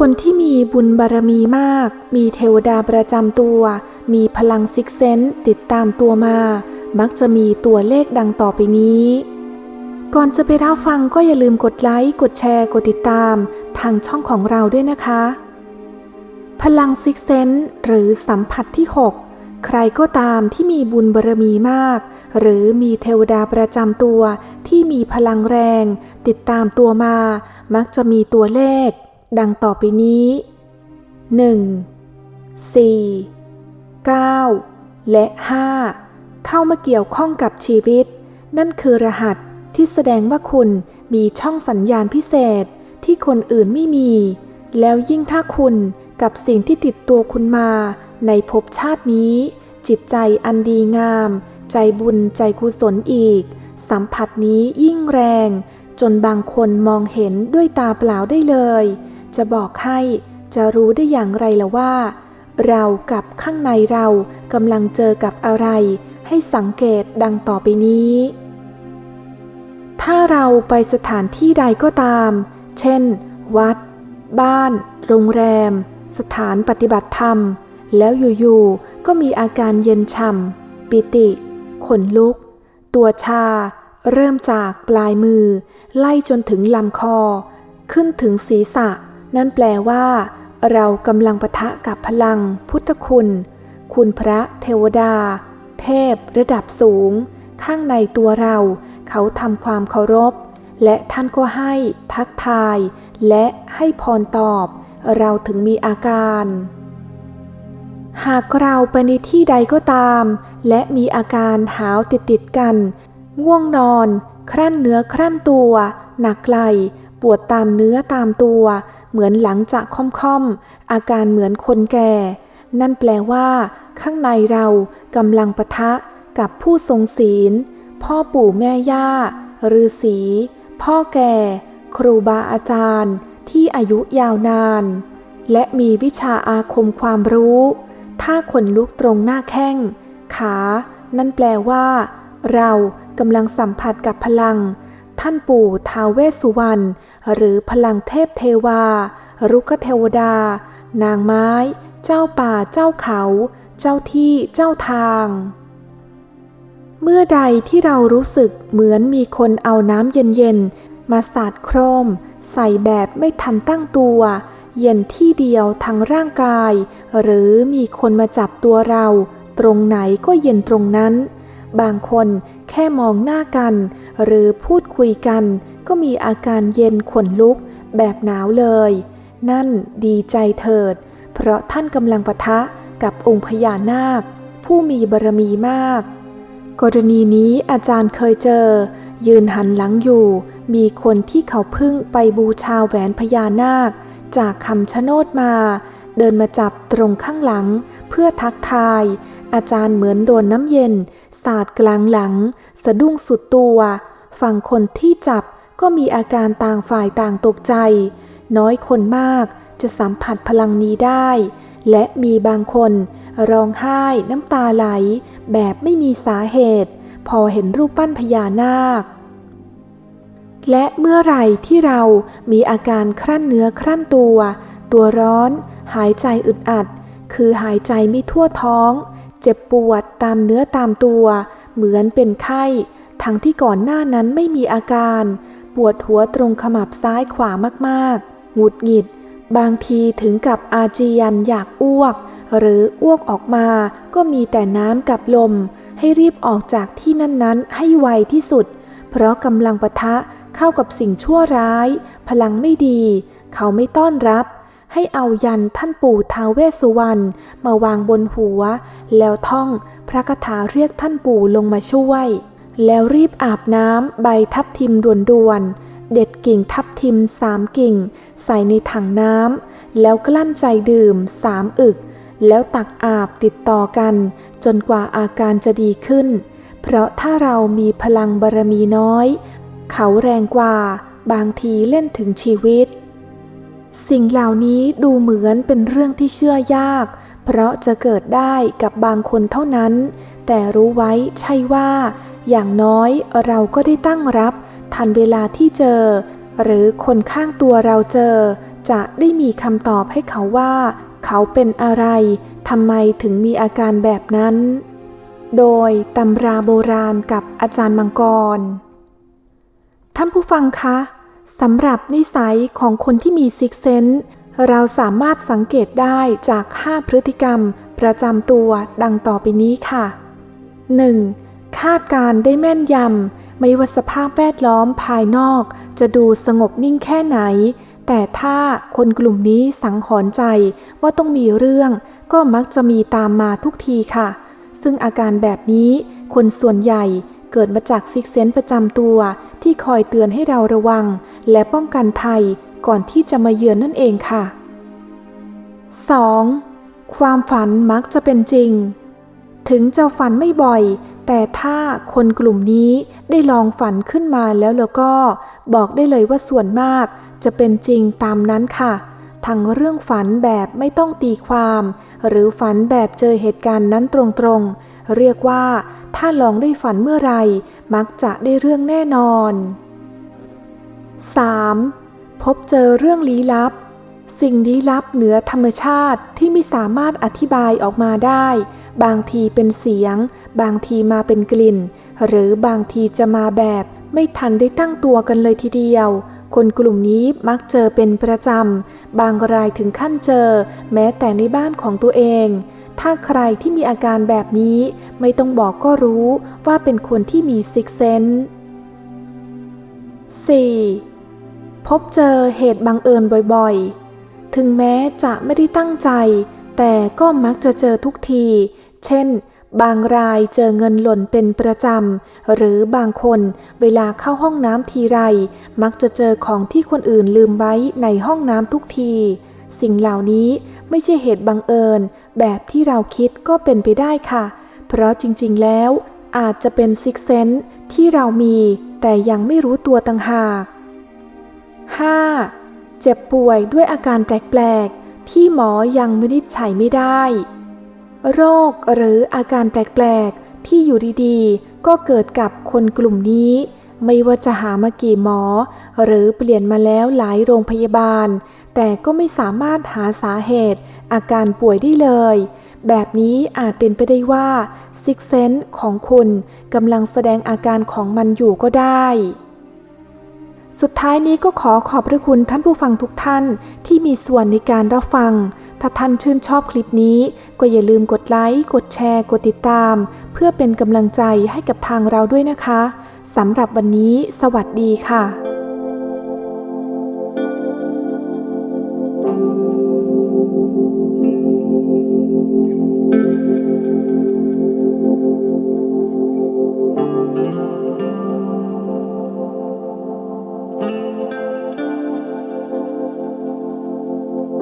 คนที่มีบุญบารมีมาก มีเทวดาประจำตัว มีพลังซิกเซนต์ติดตามตัวมา มักจะมีตัวเลขดังต่อไปนี้ ก่อนจะไปรับฟังก็อย่าลืมกดไลค์ กดแชร์ กดติดตาม ทางช่องของเราด้วยนะคะ พลังซิกเซนต์หรือสัมผัสที่ 6 ใครก็ตามที่มีบุญบารมีมาก หรือมีเทวดาประจำตัว ที่มีพลังแรง ติดตามตัวมา มักจะมีตัวเลข ดังต่อไปนี้ 1 4 9 และ 5 เข้ามาเกี่ยวข้องกับชีวิต นั่นคือรหัสที่แสดงว่าคุณมีช่องสัญญาณพิเศษที่คนอื่นไม่มี แล้วยิ่งถ้าคุณกับสิ่งที่ติดตัวคุณมาในภพชาตินี้ จิตใจอันดีงาม ใจบุญใจกุศลอีก สัมผัสนี้ยิ่งแรง จนบางคนมองเห็นด้วยตาเปล่าได้เลย จะบอกให้จะรู้ได้อย่างไรละว่า เรากับข้างในเรากำลังเจอกับอะไร ให้สังเกตดังต่อไปนี้ ถ้าเราไปสถานที่ใดก็ตาม เช่น วัด บ้าน โรงแรม สถานปฏิบัติธรรม แล้วอยู่ๆก็มีอาการเย็นช่ำปิติ ขนลุก ตัวชา เริ่มจากปลายมือ ไล่จนถึงลำคอ ขึ้นถึงศีรษะ นั่นแปลว่า เรากำลังปะทะกับพลัง พุทธคุณ คุณพระเทวดา เทพ ระดับสูง ข้างในตัวเรา เขาทำความเคารพ และท่านก็ให้ ทักทาย และให้พรตอบ เราถึงมีอาการ หากเราไปในที่ใดก็ตาม และมีอาการหาวติดติดกัน ง่วงนอน ครั่นเนื้อครั่นตัว หนักไหลปวดตามเนื้อตามตัว เหมือนหลังจากค่อมๆ อาการเหมือนคนแก่ นั่นแปลว่า ข้างในเรากำลังปะทะกับผู้ทรงศีล พ่อปู่แม่ย่าฤาษีพ่อแก่ ครูบาอาจารย์ ที่อายุยาวนาน และมีวิชาอาคมความรู้ ถ้าขนลุกตรงหน้าแข้ง ขา นั่นแปลว่า เรากำลังสัมผัสกับพลัง ท่านปู่ท้าวเวสสุวรรณ หรือพลังเทพเทวา รุกเทวดา นางไม้ เจ้าป่าเจ้าเขา เจ้าที่เจ้าทาง เมื่อใดที่เรารู้สึกเหมือนมีคนเอาน้ำเย็นๆ มาสาดโครม ใส่แบบไม่ทันตั้งตัว เย็นที่เดียวทั้งร่างกาย หรือมีคนมาจับตัวเรา ตรงไหนก็เย็นตรงนั้น บางคนแค่มองหน้ากัน หรือพูดคุยกัน ก็มีอาการเย็นขนลุกแบบหนาวเลย นั่นดีใจเถิด เพราะท่านกำลังปะทะกับองค์พญานาค ผู้มีบารมีมาก กรณีนี้อาจารย์เคยเจอ ยืนหันหลังอยู่ มีคนที่เขาพึ่งไปบูชาแหวนพญานาค จากคำชะโนดมา เดินมาจับตรงข้างหลัง เพื่อทักทาย อาจารย์เหมือนโดนน้ำเย็น สาดกลางหลัง สะดุ้งสุดตัว ฝั่งคนที่จับ ก็มีอาการต่างฝ่ายต่างตกใจ น้อยคนมากจะสัมผัสพลังนี้ได้ และมีบางคนร้องไห้น้ำตาไหล แบบไม่มีสาเหตุ พอเห็นรูปปั้นพญานาค และเมื่อไหร่ที่เรามีอาการครั่นเนื้อครั่นตัว ตัวร้อน หายใจอึดอัด คือหายใจไม่ทั่วท้อง เจ็บปวดตามเนื้อตามตัว เหมือนเป็นไข้ ทั้งที่ก่อนหน้านั้นไม่มีอาการ ปวดหัวตรงขมับซ้ายขวามากๆ หงุดหงิด บางทีถึงกับอาเจียนอยากอ้วก หรืออ้วกออกมาก็มีแต่น้ำกับลม ให้รีบออกจากที่นั้นๆ ให้ไวที่สุด เพราะกำลังปะทะเข้ากับสิ่งชั่วร้าย พลังไม่ดี เขาไม่ต้อนรับ ให้เอายันท่านปู่ท้าวเวสสุวรรณมาวางบนหัว แล้วท่องพระคาถาเรียกท่านปู่ลงมาช่วย แล้วรีบอาบน้ำใบทับทิมด่วนๆ เด็ดกิ่งทับทิมสามกิ่ง ใส่ในถังน้ำแล้วกลั้นใจดื่มสามอึก แล้วตักอาบติดต่อกัน จนกว่าอาการจะดีขึ้น เพราะถ้าเรามีพลังบารมีน้อย เขาแรงกว่าบางทีเล่นถึงชีวิต สิ่งเหล่านี้ดูเหมือนเป็นเรื่องที่เชื่อยาก เพราะจะเกิดได้กับบางคนเท่านั้น แต่รู้ไว้ใช่ว่า อย่างน้อยเราก็ได้ตั้งรับ ทันเวลาที่เจอ หรือคนข้างตัวเราเจอ จะได้มีคำตอบให้เขาว่า เขาเป็นอะไรทำไมถึงมีอาการแบบนั้น โดยตำราโบราณกับอาจารย์มังกร ท่านผู้ฟังคะสำหรับนิสัยของคนที่มีซิกเซนเราสามารถสังเกตได้จาก 5 พฤติกรรมประจำตัวดังต่อไปนี้ค่ะ 1. คาดการได้แม่นยำ ไม่ว่าสภาพแวดล้อมภายนอก จะดูสงบนิ่งแค่ไหน แต่ถ้าคนกลุ่มนี้สังหรณ์ใจว่าต้องมีเรื่อง ก็มักจะมีตามมาทุกทีค่ะ ซึ่งอาการแบบนี้ คนส่วนใหญ่เกิดมาจากซิกเซนประจำตัว ที่คอยเตือนให้เราระวัง และป้องกันภัยก่อนที่จะมาเยือนนั่นเองค่ะ 2. ความฝันมักจะเป็นจริง ถึงจะฝันไม่บ่อย แต่ถ้าคนกลุ่มนี้ได้ลองฝันขึ้นมาแล้วแล้วก็บอกได้เลยว่าส่วนมากจะเป็นจริงตามนั้นค่ะ ทั้งเรื่องฝันแบบไม่ต้องตีความ หรือฝันแบบเจอเหตุการณ์นั้นตรงๆ เรียกว่าถ้าลองได้ฝันเมื่อไรมักจะได้เรื่องแน่นอน 3. พบเจอเรื่องลี้ลับ สิ่งลี้ลับเหนือธรรมชาติที่ไม่สามารถอธิบายออกมาได้ บางทีเป็นเสียง บางทีมาเป็นกลิ่น หรือบางทีจะมาแบบ ไม่ทันได้ตั้งตัวกันเลยทีเดียว คนกลุ่มนี้มักเจอเป็นประจำ บางรายถึงขั้นเจอ แม้แต่ในบ้านของตัวเอง ถ้าใครที่มีอาการแบบนี้ไม่ต้องบอกก็รู้ว่าเป็นคนที่มีซิกเซน 4. พบเจอเหตุบังเอิญบ่อยๆ ถึงแม้จะไม่ได้ตั้งใจแต่ก็มักจะเจอทุกที เช่น บางรายเจอเงินหล่นเป็นประจำ หรือบางคนเวลาเข้าห้องน้ำทีไร มักจะเจอของที่คนอื่นลืมไว้ในห้องน้ำทุกที สิ่งเหล่านี้ไม่ใช่เหตุบังเอิญ แบบที่เราคิดก็เป็นไปได้ค่ะ เพราะจริงๆแล้ว อาจจะเป็นซิกเซนที่เรามี แต่ยังไม่รู้ตัวต่างหาก 5. เจ็บป่วยด้วยอาการแปลกๆ ที่หมอยังวินิจฉัยไม่ได้ โรคหรืออาการแปลกๆ ที่อยู่ดีๆ ก็เกิดกับคนกลุ่มนี้ ไม่ว่าจะหามากี่หมอ หรือเปลี่ยนมาแล้วหลายโรงพยาบาล แต่ก็ไม่สามารถหาสาเหตุ อาการป่วยได้เลย แบบนี้อาจเป็นไปได้ว่าซิกเซนของคุณกำลังแสดงอาการของมันอยู่ก็ได้สุดท้ายนี้ก็ขอขอบพระคุณท่านผู้ฟังทุกท่านที่มีส่วนในการรับฟัง ถ้าท่านชื่นชอบคลิปนี้ ก็อย่าลืมกดไลค์ กดแชร์ กดติดตาม เพื่อเป็นกำลังใจให้กับทางเราด้วยนะคะสำหรับวันนี้ สวัสดีค่ะ